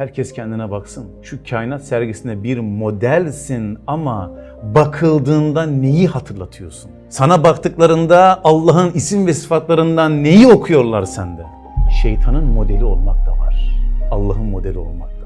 Herkes kendine baksın. Şu kainat sergisinde bir modelsin ama bakıldığında neyi hatırlatıyorsun? Sana baktıklarında Allah'ın isim ve sıfatlarından neyi okuyorlar sende? Şeytanın modeli olmak da var. Allah'ın modeli olmak.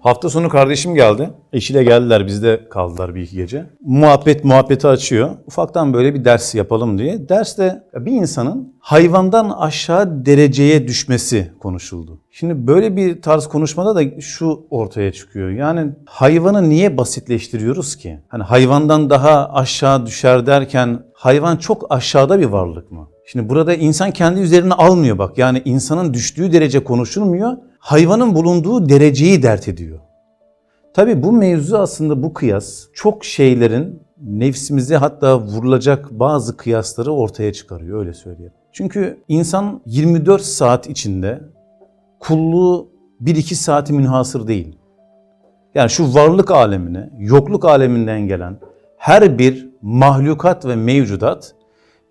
Hafta sonu kardeşim geldi. Eşiyle geldiler bizde kaldılar bir iki gece. Muhabbet muhabbeti açıyor. Ufaktan böyle bir ders yapalım diye. Derste bir insanın hayvandan aşağı dereceye düşmesi konuşuldu. Şimdi böyle bir tarz konuşmada da şu ortaya çıkıyor. Yani hayvanı niye basitleştiriyoruz ki? Hani hayvandan daha aşağı düşer derken hayvan çok aşağıda bir varlık mı? Şimdi burada insan kendi üzerine almıyor bak. Yani insanın düştüğü derece konuşulmuyor. Hayvanın bulunduğu dereceyi dert ediyor. Tabii bu mevzu aslında bu kıyas çok şeylerin nefsimize hatta vurulacak bazı kıyasları ortaya çıkarıyor öyle söyleyelim. Çünkü insan 24 saat içinde kulluğu 1-2 saati münhasır değil. Yani şu varlık alemine, yokluk aleminden gelen her bir mahlukat ve mevcudat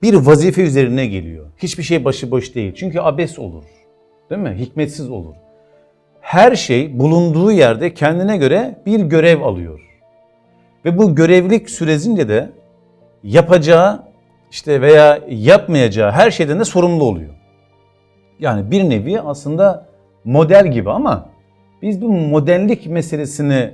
bir vazife üzerine geliyor. Hiçbir şey başıboş değil. Çünkü abes olur. Değil mi? Hikmetsiz olur. Her şey bulunduğu yerde kendine göre bir görev alıyor. Ve bu görevlik sürecince de yapacağı işte veya yapmayacağı her şeyden de sorumlu oluyor. Yani bir nevi aslında model gibi ama biz bu modellik meselesini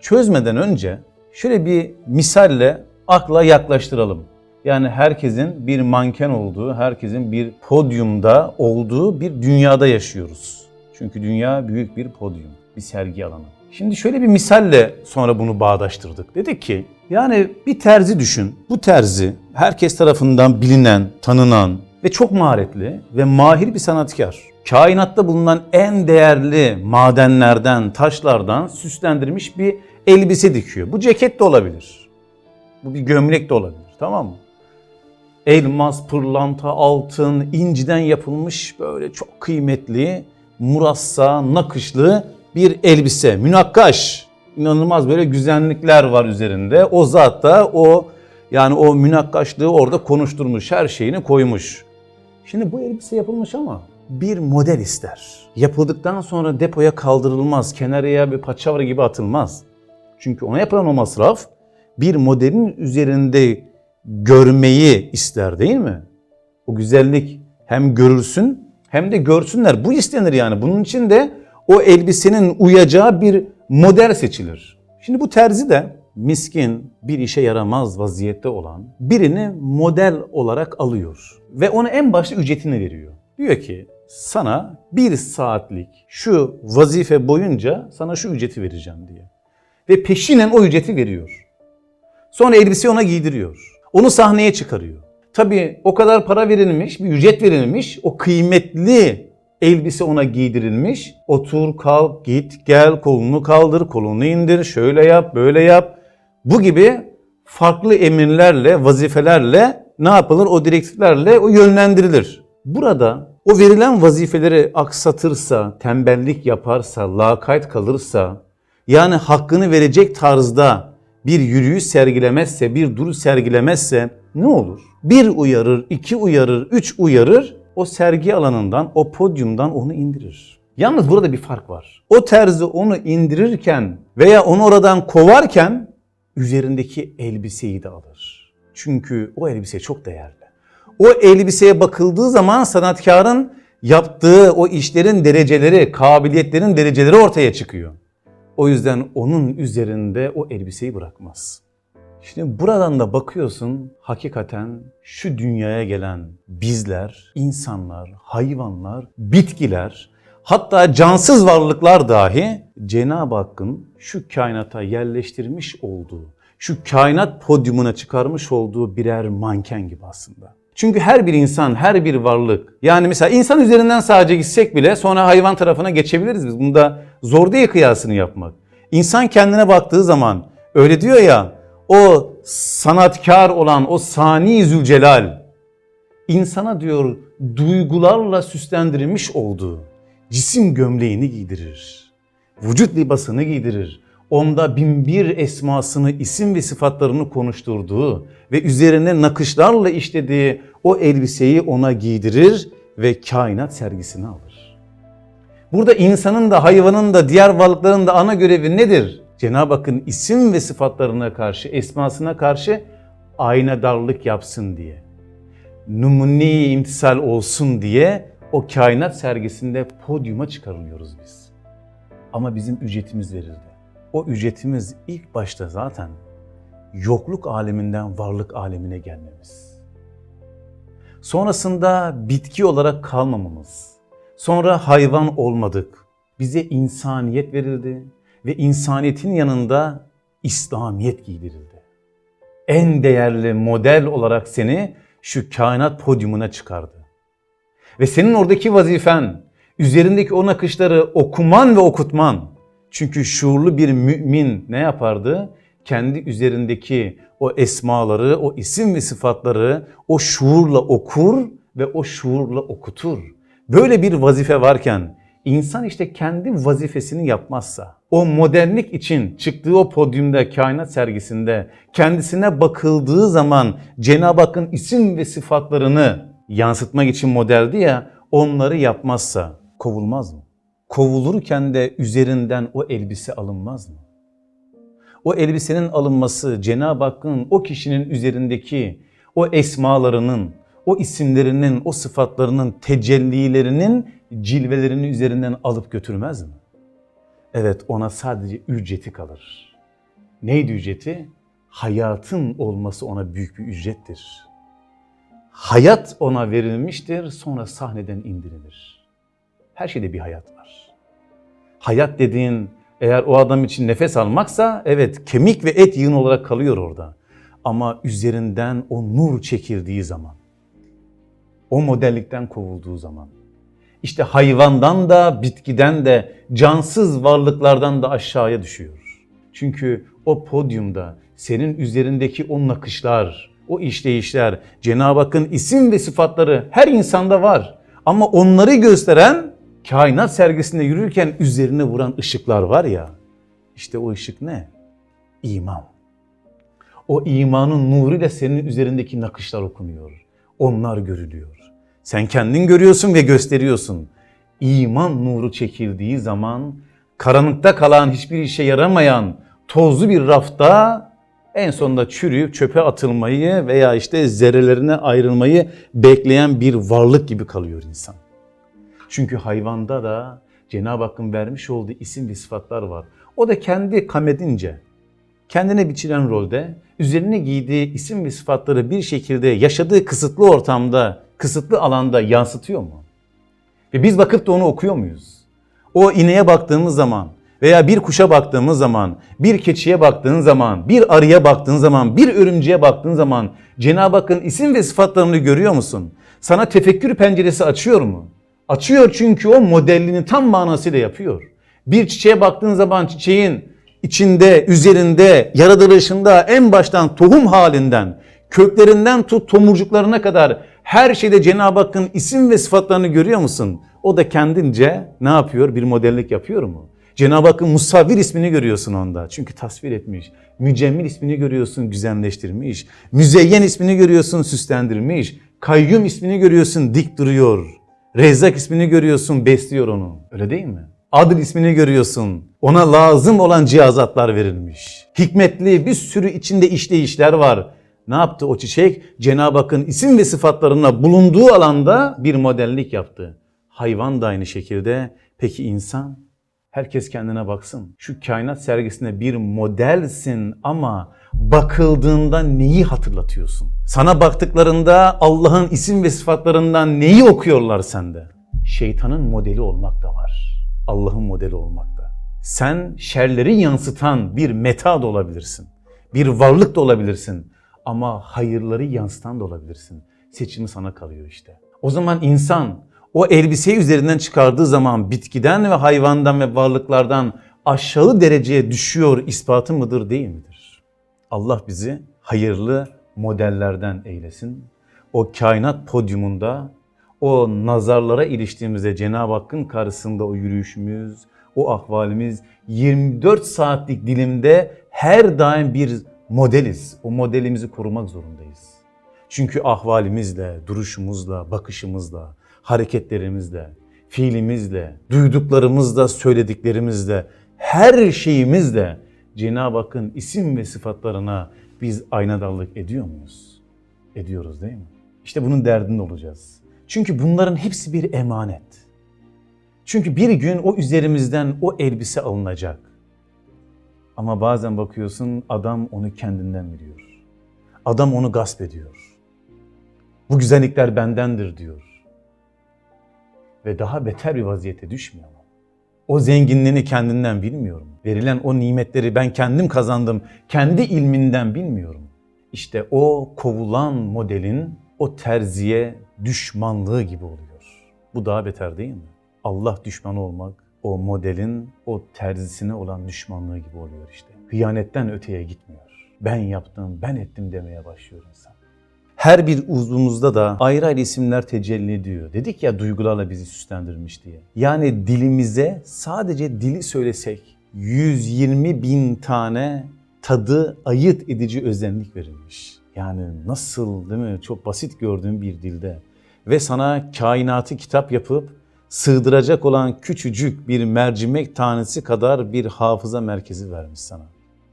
çözmeden önce şöyle bir misalle akla yaklaştıralım. Yani herkesin bir manken olduğu, herkesin bir podyumda olduğu bir dünyada yaşıyoruz. Çünkü dünya büyük bir podyum, bir sergi alanı. Şimdi şöyle bir misalle sonra bunu bağdaştırdık. Dedik ki yani bir terzi düşün. Bu terzi herkes tarafından bilinen, tanınan ve çok maharetli ve mahir bir sanatkar. Kainatta bulunan en değerli madenlerden, taşlardan süslendirilmiş bir elbise dikiyor. Bu ceket de olabilir. Bu bir gömlek de olabilir. Tamam mı? Elmas, pırlanta, altın, inciden yapılmış böyle çok kıymetli, murassa, nakışlı bir elbise. Münakkaş. İnanılmaz böyle güzellikler var üzerinde. O zat da o yani o münakkaşlığı orada konuşturmuş, her şeyini koymuş. Şimdi bu elbise yapılmış ama bir model ister. Yapıldıktan sonra depoya kaldırılmaz, kenarıya bir paçavra gibi atılmaz. Çünkü ona yapılan o masraf bir modelin üzerinde görmeyi ister değil mi? O güzellik hem görülsün hem de görsünler. Bu istenir yani. Bunun için de o elbisenin uyacağı bir model seçilir. Şimdi bu terzi de miskin, bir işe yaramaz vaziyette olan birini model olarak alıyor. Ve ona en başta ücretini veriyor. Diyor ki sana bir saatlik şu vazife boyunca sana şu ücreti vereceğim diye. Ve peşinen o ücreti veriyor. Sonra elbiseyi ona giydiriyor. Onu sahneye çıkarıyor. Tabii o kadar para verilmiş, bir ücret verilmiş. O kıymetli elbise ona giydirilmiş. Otur, kalk, git, gel, kolunu kaldır, kolunu indir, şöyle yap, böyle yap. Bu gibi farklı emirlerle, vazifelerle ne yapılır? O direktiflerle o yönlendirilir. Burada o verilen vazifeleri aksatırsa, tembellik yaparsa, lakayt kalırsa, yani hakkını verecek tarzda bir yürüyüş sergilemezse, bir duruş sergilemezse ne olur? Bir uyarır, iki uyarır, üç uyarır, o sergi alanından, o podyumdan onu indirir. Yalnız burada bir fark var. O terzi onu indirirken veya onu oradan kovarken üzerindeki elbiseyi de alır. Çünkü o elbise çok değerli. O elbiseye bakıldığı zaman sanatkarın yaptığı o işlerin dereceleri, kabiliyetlerin dereceleri ortaya çıkıyor. O yüzden onun üzerinde o elbiseyi bırakmaz. Şimdi buradan da bakıyorsun hakikaten şu dünyaya gelen bizler, insanlar, hayvanlar, bitkiler, hatta cansız varlıklar dahi Cenab-ı Hakk'ın şu kainata yerleştirmiş olduğu, şu kainat podyumuna çıkarmış olduğu birer manken gibi aslında. Çünkü her bir insan, her bir varlık yani mesela insan üzerinden sadece gitsek bile sonra hayvan tarafına geçebiliriz biz. Bunda zor değil kıyasını yapmak. İnsan kendine baktığı zaman öyle diyor ya o sanatkar olan o sani zülcelal insana diyor duygularla süslendirilmiş olduğu cisim gömleğini giydirir. Vücut libasını giydirir. Onda binbir esmasını, isim ve sıfatlarını konuşturduğu ve üzerine nakışlarla işlediği o elbiseyi ona giydirir ve kainat sergisini alır. Burada insanın da hayvanın da diğer varlıkların da ana görevi nedir? Cenab-ı Hakk'ın isim ve sıfatlarına karşı, esmasına karşı aynadarlık yapsın diye. Numuni imtisal olsun diye o kainat sergisinde podyuma çıkarılıyoruz biz. Ama bizim ücretimiz verildi. O ücretimiz ilk başta zaten yokluk aleminden varlık alemine gelmemiz. Sonrasında bitki olarak kalmamamız. Sonra hayvan olmadık. Bize insaniyet verildi ve insaniyetin yanında İslamiyet giydirildi. En değerli model olarak seni şu kainat podyumuna çıkardı. Ve senin oradaki vazifen, üzerindeki o nakışları okuman ve okutman. Çünkü şuurlu bir mümin ne yapardı? Kendi üzerindeki o esmaları, o isim ve sıfatları o şuurla okur ve o şuurla okutur. Böyle bir vazife varken insan işte kendi vazifesini yapmazsa, o modernlik için çıktığı o podyumda, kainat sergisinde kendisine bakıldığı zaman Cenab-ı Hakk'ın isim ve sıfatlarını yansıtmak için modeldi ya, onları yapmazsa kovulmaz mı? Kovulurken de üzerinden o elbise alınmaz mı? O elbisenin alınması Cenab-ı Hakk'ın o kişinin üzerindeki o esmalarının, o isimlerinin, o sıfatlarının tecellilerinin cilvelerini üzerinden alıp götürmez mi? Evet ona sadece ücreti kalır. Neydi ücreti? Hayatın olması ona büyük bir ücrettir. Hayat ona verilmiştir sonra sahneden indirilir. Her şeyde bir hayat var. Hayat dediğin eğer o adam için nefes almaksa evet kemik ve et yığın olarak kalıyor orada. Ama üzerinden o nur çekildiği zaman, o modellikten kovulduğu zaman, işte hayvandan da bitkiden de cansız varlıklardan da aşağıya düşüyor. Çünkü o podyumda senin üzerindeki o nakışlar, o işleyişler, Cenab-ı Hakk'ın isim ve sıfatları her insanda var. Ama onları gösteren kainat sergisinde yürürken üzerine vuran ışıklar var ya. İşte o ışık ne? İman. O imanın nuruyla senin üzerindeki nakışlar okunuyor. Onlar görülüyor. Sen kendin görüyorsun ve gösteriyorsun. İman nuru çekildiği zaman karanlıkta kalan hiçbir işe yaramayan tozlu bir rafta en sonunda çürüyüp çöpe atılmayı veya işte zerrelerine ayrılmayı bekleyen bir varlık gibi kalıyor insan. Çünkü hayvanda da Cenab-ı Hakk'ın vermiş olduğu isim ve sıfatlar var. O da kendi kamedince, kendine biçilen rolde üzerine giydiği isim ve sıfatları bir şekilde yaşadığı kısıtlı ortamda, kısıtlı alanda yansıtıyor mu? Ve biz bakıp da onu okuyor muyuz? O ineğe baktığımız zaman veya bir kuşa baktığımız zaman, bir keçiye baktığın zaman, bir arıya baktığın zaman, bir örümceğe baktığın zaman Cenab-ı Hakk'ın isim ve sıfatlarını görüyor musun? Sana tefekkür penceresi açıyor mu? Açıyor çünkü o modelini tam manasıyla yapıyor. Bir çiçeğe baktığın zaman çiçeğin içinde, üzerinde, yaratılışında en baştan tohum halinden, köklerinden tut tomurcuklarına kadar her şeyde Cenab-ı Hakk'ın isim ve sıfatlarını görüyor musun? O da kendince ne yapıyor? Bir modellik yapıyor mu? Cenab-ı Hakk'ın musavvir ismini görüyorsun onda. Çünkü tasvir etmiş. Mücemmil ismini görüyorsun, güzelleştirmiş. Müzeyyen ismini görüyorsun, süslendirmiş. Kayyum ismini görüyorsun, dik duruyor. Rezzak ismini görüyorsun, besliyor onu. Öyle değil mi? Adil ismini görüyorsun. Ona lazım olan cihazatlar verilmiş. Hikmetli bir sürü içinde işleyişler var. Ne yaptı o çiçek? Cenab-ı Hakk'ın isim ve sıfatlarına bulunduğu alanda bir modellik yaptı. Hayvan da aynı şekilde. Peki insan? Herkes kendine baksın. Şu kainat sergisinde bir modelsin ama bakıldığında neyi hatırlatıyorsun? Sana baktıklarında Allah'ın isim ve sıfatlarından neyi okuyorlar sende? Şeytanın modeli olmak da var. Allah'ın modeli olmak da. Sen şerleri yansıtan bir meta da olabilirsin. Bir varlık da olabilirsin. Ama hayırları yansıtan da olabilirsin. Seçimi sana kalıyor işte. O zaman insan o elbiseyi üzerinden çıkardığı zaman bitkiden ve hayvandan ve varlıklardan aşağı dereceye düşüyor ispatı mıdır değil midir? Allah bizi hayırlı modellerden eylesin. O kainat podyumunda o nazarlara iliştiğimizde Cenab-ı Hakk'ın karşısında o yürüyüşümüz, o ahvalimiz 24 saatlik dilimde her daim bir modeliz. O modelimizi korumak zorundayız. Çünkü ahvalimizle, duruşumuzla, bakışımızla, hareketlerimizle, fiilimizle, duyduklarımızla, söylediklerimizle, her şeyimizle Cenab-ı Hakk'ın isim ve sıfatlarına biz aynadarlık ediyor muyuz? Ediyoruz değil mi? İşte bunun derdinde olacağız. Çünkü bunların hepsi bir emanet. Çünkü bir gün o üzerimizden o elbise alınacak. Ama bazen bakıyorsun adam onu kendinden biliyor. Adam onu gasp ediyor. Bu güzellikler bendendir diyor. Ve daha beter bir vaziyete düşmüyor mu? O zenginliğini kendinden bilmiyorum. Verilen o nimetleri ben kendim kazandım. Kendi ilminden bilmiyorum. İşte o kovulan modelin o terziye düşmanlığı gibi oluyor. Bu daha beter değil mi? Allah düşmanı olmak o modelin o terzisine olan düşmanlığı gibi oluyor işte. Hıyanetten öteye gitmiyor. Ben yaptım, ben ettim demeye başlıyor insan. Her bir uzvumuzda da ayrı ayrı isimler tecelli ediyor. Dedik ya duygularla bizi süslendirmiş diye. Yani dilimize sadece dili söylesek 120 bin tane tadı ayırt edici özellik verilmiş. Yani nasıl değil mi? Çok basit gördüğün bir dilde. Ve sana kainatı kitap yapıp sığdıracak olan küçücük bir mercimek tanesi kadar bir hafıza merkezi vermiş sana.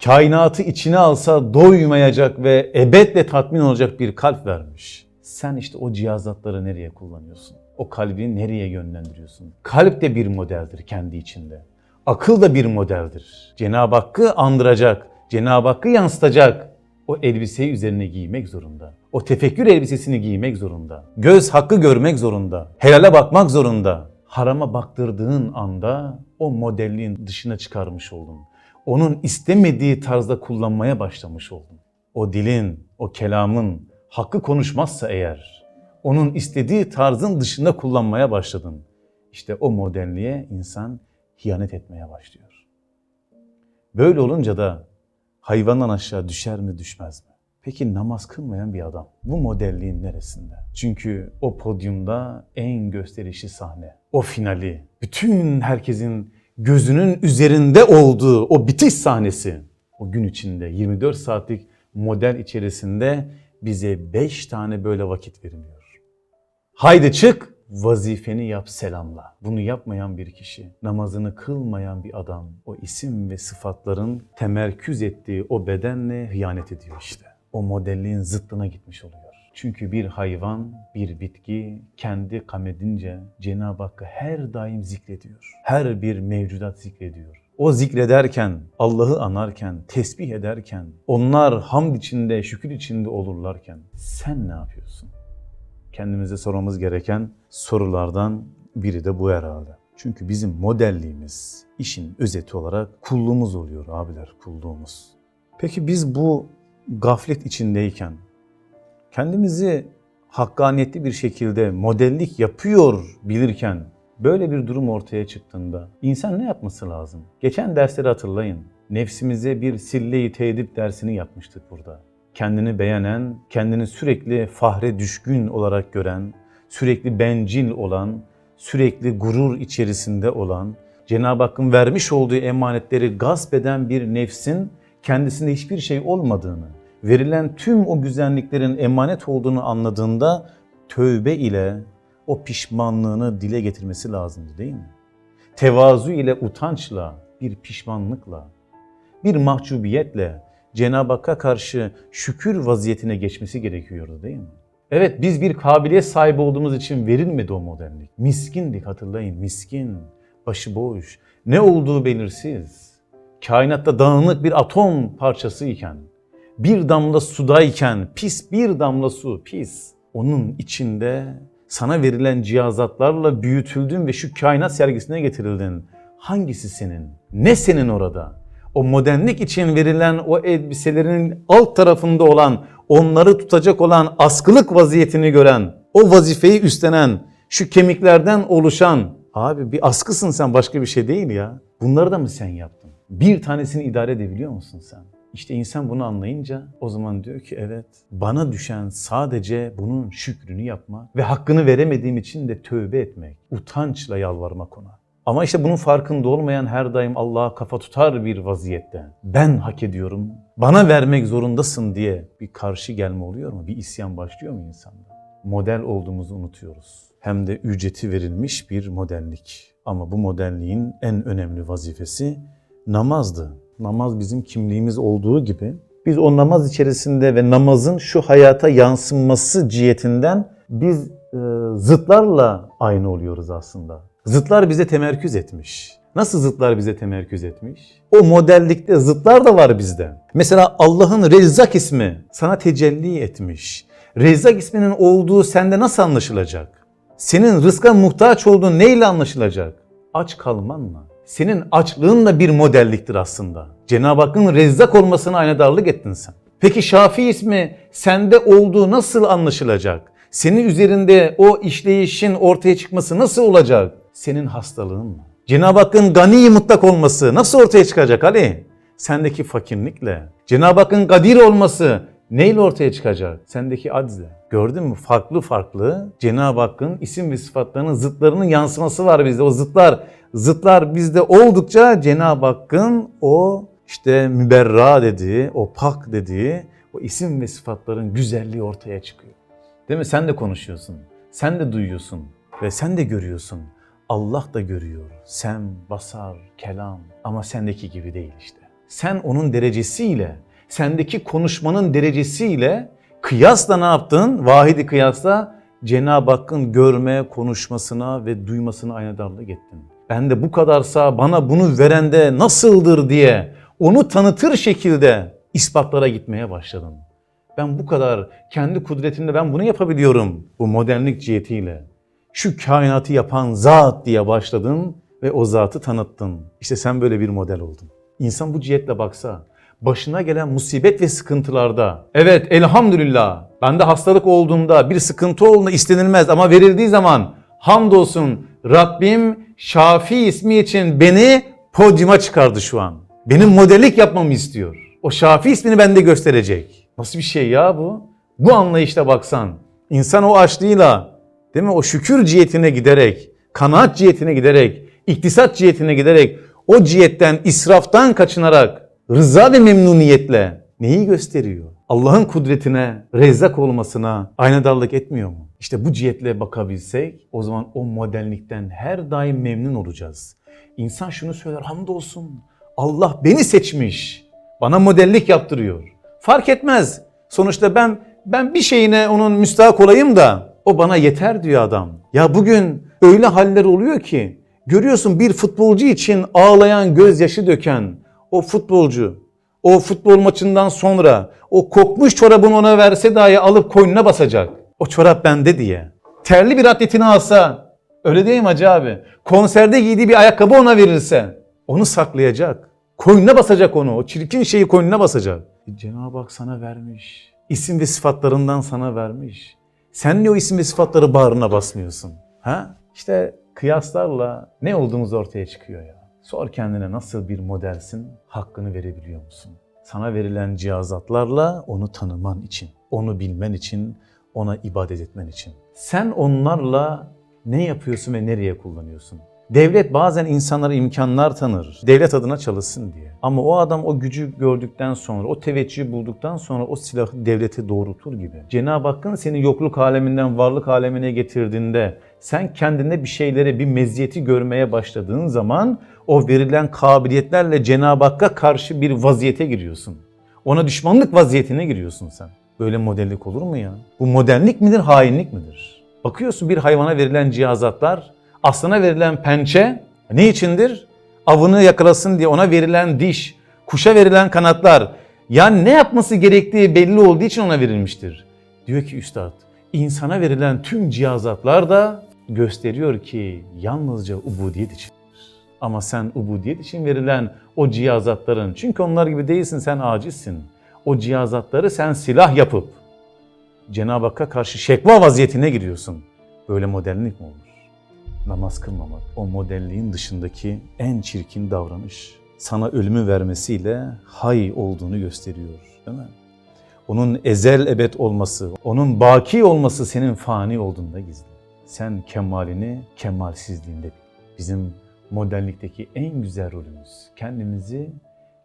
Kainatı içine alsa doymayacak ve ebedle tatmin olacak bir kalp vermiş. Sen işte o cihazatları nereye kullanıyorsun? O kalbi nereye yönlendiriyorsun? Kalp de bir modeldir kendi içinde. Akıl da bir modeldir. Cenab-ı Hakk'ı andıracak, Cenab-ı Hakk'ı yansıtacak. O elbiseyi üzerine giymek zorunda. O tefekkür elbisesini giymek zorunda. Göz hakkı görmek zorunda. Helale bakmak zorunda. Harama baktırdığın anda o modelliğin dışına çıkarmış oldun. Onun istemediği tarzda kullanmaya başlamış oldun. O dilin, o kelamın hakkı konuşmazsa eğer, onun istediği tarzın dışında kullanmaya başladın. İşte o modelliğe insan hiyanet etmeye başlıyor. Böyle olunca da hayvandan aşağı düşer mi düşmez mi? Peki namaz kılmayan bir adam bu modelliğin neresinde? Çünkü o podyumda en gösterişli sahne, o finali, bütün herkesin gözünün üzerinde olduğu o bitiş sahnesi o gün içinde 24 saatlik model içerisinde bize 5 tane böyle vakit veriliyor. Haydi çık vazifeni yap selamla. Bunu yapmayan bir kişi, namazını kılmayan bir adam o isim ve sıfatların temerküz ettiği o bedenle hıyanet ediyor işte. O modelliğin zıttına gitmiş oluyor. Çünkü bir hayvan, bir bitki kendi kamedince Cenab-ı Hakk'ı her daim zikrediyor. Her bir mevcudat zikrediyor. O zikrederken, Allah'ı anarken, tesbih ederken, onlar hamd içinde, şükür içinde olurlarken sen ne yapıyorsun? Kendimize sormamız gereken sorulardan biri de bu herhalde. Çünkü bizim modelliğimiz işin özeti olarak kulluğumuz oluyor abiler, kulluğumuz. Peki biz bu gaflet içindeyken kendimizi hakkaniyetli bir şekilde modellik yapıyor bilirken böyle bir durum ortaya çıktığında insan ne yapması lazım? Geçen dersleri hatırlayın. Nefsimize bir sille-i dersini yapmıştık burada. Kendini beğenen, kendini sürekli fahre düşkün olarak gören, sürekli bencil olan, sürekli gurur içerisinde olan, Cenab-ı Hakk'ın vermiş olduğu emanetleri gasp eden bir nefsin kendisinde hiçbir şey olmadığını, verilen tüm o güzelliklerin emanet olduğunu anladığında tövbe ile o pişmanlığını dile getirmesi lazımdı değil mi? Tevazu ile utançla, bir pişmanlıkla, bir mahcubiyetle Cenab-ı Hakk'a karşı şükür vaziyetine geçmesi gerekiyordu değil mi? Evet biz bir kabiliyet sahibi olduğumuz için verilmedi o modellik. Miskindik hatırlayın miskin, başıboş, ne olduğu belirsiz. Kainatta dağınık bir atom parçası iken, bir damla sudayken, pis bir damla su, pis. Onun içinde sana verilen cihazatlarla büyütüldün ve şu kainat sergisine getirildin. Hangisi senin? Ne senin orada? O modernlik için verilen o elbiselerin alt tarafında olan, onları tutacak olan askılık vaziyetini gören, o vazifeyi üstlenen, şu kemiklerden oluşan, abi bir askısın sen başka bir şey değil ya. Bunları da mı sen yaptın? Bir tanesini idare edebiliyor musun sen? İşte insan bunu anlayınca o zaman diyor ki evet bana düşen sadece bunun şükrünü yapmak ve hakkını veremediğim için de tövbe etmek, utançla yalvarmak ona. Ama işte bunun farkında olmayan her daim Allah'a kafa tutar bir vaziyette. Ben hak ediyorum, bana vermek zorundasın diye bir karşı gelme oluyor mu? Bir isyan başlıyor mu insanda? Model olduğumuzu unutuyoruz. hem de ücreti verilmiş bir modellik. Ama bu modelliğin en önemli vazifesi namazdı. Namaz bizim kimliğimiz olduğu gibi biz o namaz içerisinde ve namazın şu hayata yansınması cihetinden biz e, zıtlarla aynı oluyoruz aslında. Zıtlar bize temerküz etmiş. Nasıl zıtlar bize temerküz etmiş? O modellikte zıtlar da var bizde. Mesela Allah'ın Rezzak ismi sana tecelli etmiş. Rezzak isminin olduğu sende nasıl anlaşılacak? Senin rızka muhtaç olduğun neyle anlaşılacak? Aç kalmanla. Senin açlığın da bir modelliktir aslında. Cenab-ı Hakk'ın rezzak olmasına aynadarlık ettin sen. Peki Şafi ismi sende olduğu nasıl anlaşılacak? Senin üzerinde o işleyişin ortaya çıkması nasıl olacak? Senin hastalığınla. Cenab-ı Hakk'ın gani mutlak olması nasıl ortaya çıkacak Ali? Sendeki fakirlikle. Cenab-ı Hakk'ın kadir olması neyle ortaya çıkacak? Sendeki aczle. Gördün mü? Farklı farklı Cenab-ı Hakk'ın isim ve sıfatlarının zıtlarının yansıması var bizde. O zıtlar, zıtlar bizde oldukça Cenab-ı Hakk'ın o işte müberra dediği, o pak dediği o isim ve sıfatların güzelliği ortaya çıkıyor. Değil mi? Sen de konuşuyorsun. Sen de duyuyorsun ve sen de görüyorsun. Allah da görüyor. Sen, basar, kelam ama sendeki gibi değil işte. Sen onun derecesiyle, sendeki konuşmanın derecesiyle kıyasla ne yaptın? Vahidi kıyasla Cenab-ı Hakk'ın görme, konuşmasına ve duymasına aynadarlık ettin. Ben de bu kadarsa bana bunu verende nasıldır diye onu tanıtır şekilde ispatlara gitmeye başladın. Ben bu kadar kendi kudretimle ben bunu yapabiliyorum bu modernlik cihetiyle. Şu kainatı yapan zat diye başladın ve o zatı tanıttın. İşte sen böyle bir model oldun. İnsan bu cihetle baksa, başına gelen musibet ve sıkıntılarda, evet elhamdülillah bende hastalık olduğunda bir sıkıntı olduğunda istenilmez ama verildiği zaman hamdolsun Rabbim Şafi ismi için beni podyuma çıkardı şu an. Benim modellik yapmamı istiyor. O Şafi ismini bende gösterecek. Nasıl bir şey ya bu? Bu anlayışla baksan, insan o açlığıyla değil mi o şükür cihetine giderek, kanaat cihetine giderek, iktisat cihetine giderek, o cihetten, israftan kaçınarak, rıza ve memnuniyetle neyi gösteriyor? Allah'ın kudretine, rezzak olmasına aynadarlık etmiyor mu? İşte bu cihetle bakabilsek o zaman o modellikten her daim memnun olacağız. İnsan şunu söyler hamdolsun Allah beni seçmiş. Bana modellik yaptırıyor. Fark etmez. Sonuçta ben ben bir şeyine onun müstahak olayım da o bana yeter diyor adam. Ya bugün öyle haller oluyor ki görüyorsun bir futbolcu için ağlayan gözyaşı döken o futbolcu o futbol maçından sonra o kokmuş çorabını ona verse dahi alıp koynuna basacak. O çorap bende diye. Terli bir atletini alsa öyle değil mi Hacı abi? Konserde giydiği bir ayakkabı ona verilse onu saklayacak. Koynuna basacak onu. O çirkin şeyi koynuna basacak. E, Cenab-ı Hak sana vermiş. İsim ve sıfatlarından sana vermiş. Sen niye o isim ve sıfatları bağrına basmıyorsun? Ha? İşte kıyaslarla ne olduğumuz ortaya çıkıyor ya. Sor kendine nasıl bir modelsin, hakkını verebiliyor musun? Sana verilen cihazatlarla onu tanıman için, onu bilmen için, ona ibadet etmen için. Sen onlarla ne yapıyorsun ve nereye kullanıyorsun? Devlet bazen insanlara imkanlar tanır. Devlet adına çalışsın diye. Ama o adam o gücü gördükten sonra, o teveccühü bulduktan sonra o silahı devlete doğrultur gibi. Cenab-ı Hakk'ın seni yokluk aleminden varlık alemine getirdiğinde sen kendinde bir şeylere, bir meziyeti görmeye başladığın zaman o verilen kabiliyetlerle Cenab-ı Hakk'a karşı bir vaziyete giriyorsun. Ona düşmanlık vaziyetine giriyorsun sen. Böyle modellik olur mu ya? Bu modellik midir, hainlik midir? Bakıyorsun bir hayvana verilen cihazatlar, aslana verilen pençe ne içindir? Avını yakalasın diye ona verilen diş, kuşa verilen kanatlar. Yani ne yapması gerektiği belli olduğu için ona verilmiştir. Diyor ki üstad, insana verilen tüm cihazatlar da gösteriyor ki yalnızca ubudiyet için. Ama sen ubudiyet için verilen o cihazatların, çünkü onlar gibi değilsin sen acizsin. O cihazatları sen silah yapıp Cenab-ı Hakk'a karşı şekva vaziyetine giriyorsun. Böyle modellik mi olur? Namaz kılmamak, o modelliğin dışındaki en çirkin davranış. Sana ölümü vermesiyle hay olduğunu gösteriyor değil mi? Onun ezel ebed olması, onun baki olması senin fani olduğunda gizli. Sen kemalini kemalsizliğinde bil. Bizim modellikteki en güzel rolümüz kendimizi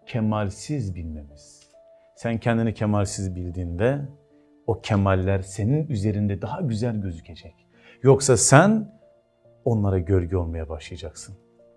kemalsiz bilmemiz. Sen kendini kemalsiz bildiğinde o kemaller senin üzerinde daha güzel gözükecek. Yoksa sen onlara gölge olmaya başlayacaksın.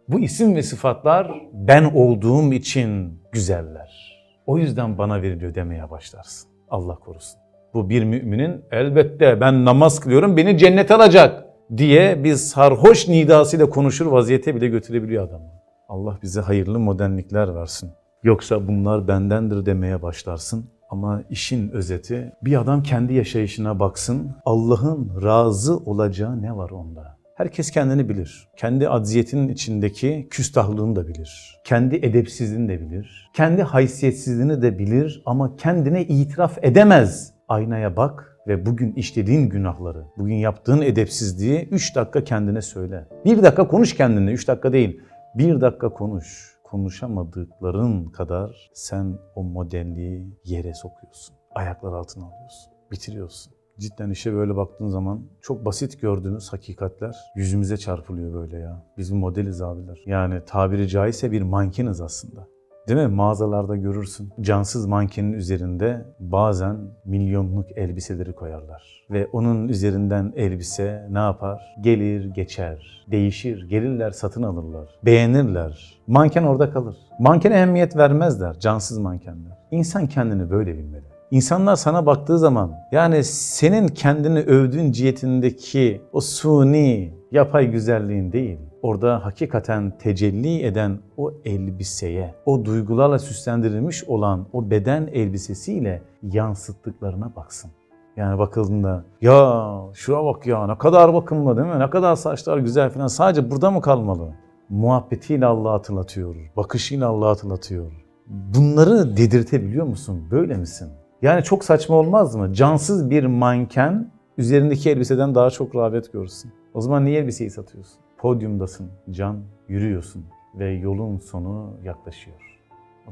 Bu isim ve sıfatlar ben olduğum için güzeller. O yüzden bana veriliyor demeye başlarsın. Allah korusun. Bu bir müminin elbette ben namaz kılıyorum beni cennet alacak diye bir sarhoş nidasıyla konuşur vaziyete bile götürebiliyor adamı. Allah bize hayırlı modernlikler versin. Yoksa bunlar bendendir demeye başlarsın. Ama işin özeti bir adam kendi yaşayışına baksın. Allah'ın razı olacağı ne var onda? Herkes kendini bilir. Kendi acziyetinin içindeki küstahlığını da bilir. Kendi edepsizliğini de bilir. Kendi haysiyetsizliğini de bilir ama kendine itiraf edemez. Aynaya bak ve bugün işlediğin günahları, bugün yaptığın edepsizliği 3 dakika kendine söyle. 1 dakika konuş kendine, 3 dakika değil. 1 dakika konuş. Konuşamadıkların kadar sen o modelliği yere sokuyorsun. Ayaklar altına alıyorsun. Bitiriyorsun. Cidden işe böyle baktığın zaman çok basit gördüğümüz hakikatler yüzümüze çarpılıyor böyle ya. Biz modeliz abiler. Yani tabiri caizse bir mankeniz aslında. Değil mi? Mağazalarda görürsün. Cansız mankenin üzerinde bazen milyonluk elbiseleri koyarlar. Ve onun üzerinden elbise ne yapar? Gelir, geçer, değişir. Gelirler, satın alırlar. Beğenirler. Manken orada kalır. Mankene ehemmiyet vermezler. Cansız mankenler. İnsan kendini böyle bilmeli. İnsanlar sana baktığı zaman yani senin kendini övdüğün cihetindeki o suni, yapay güzelliğin değil, orada hakikaten tecelli eden o elbiseye, o duygularla süslendirilmiş olan o beden elbisesiyle yansıttıklarına baksın. Yani bakıldığında ya şuna bak ya ne kadar bakımlı değil mi? Ne kadar saçlar güzel falan. Sadece burada mı kalmalı? Muhabbetiyle Allah'ı hatırlatıyor. Bakışıyla Allah'ı hatırlatıyor. Bunları dedirtebiliyor musun? Böyle misin? Yani çok saçma olmaz mı? Cansız bir manken üzerindeki elbiseden daha çok rağbet görsün. O zaman niye elbiseyi satıyorsun? Podyumdasın, can, yürüyorsun ve yolun sonu yaklaşıyor.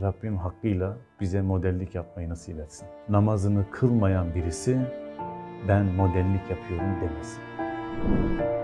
Rabbim hakkıyla bize modellik yapmayı nasip etsin. Namazını kılmayan birisi ben modellik yapıyorum demesin.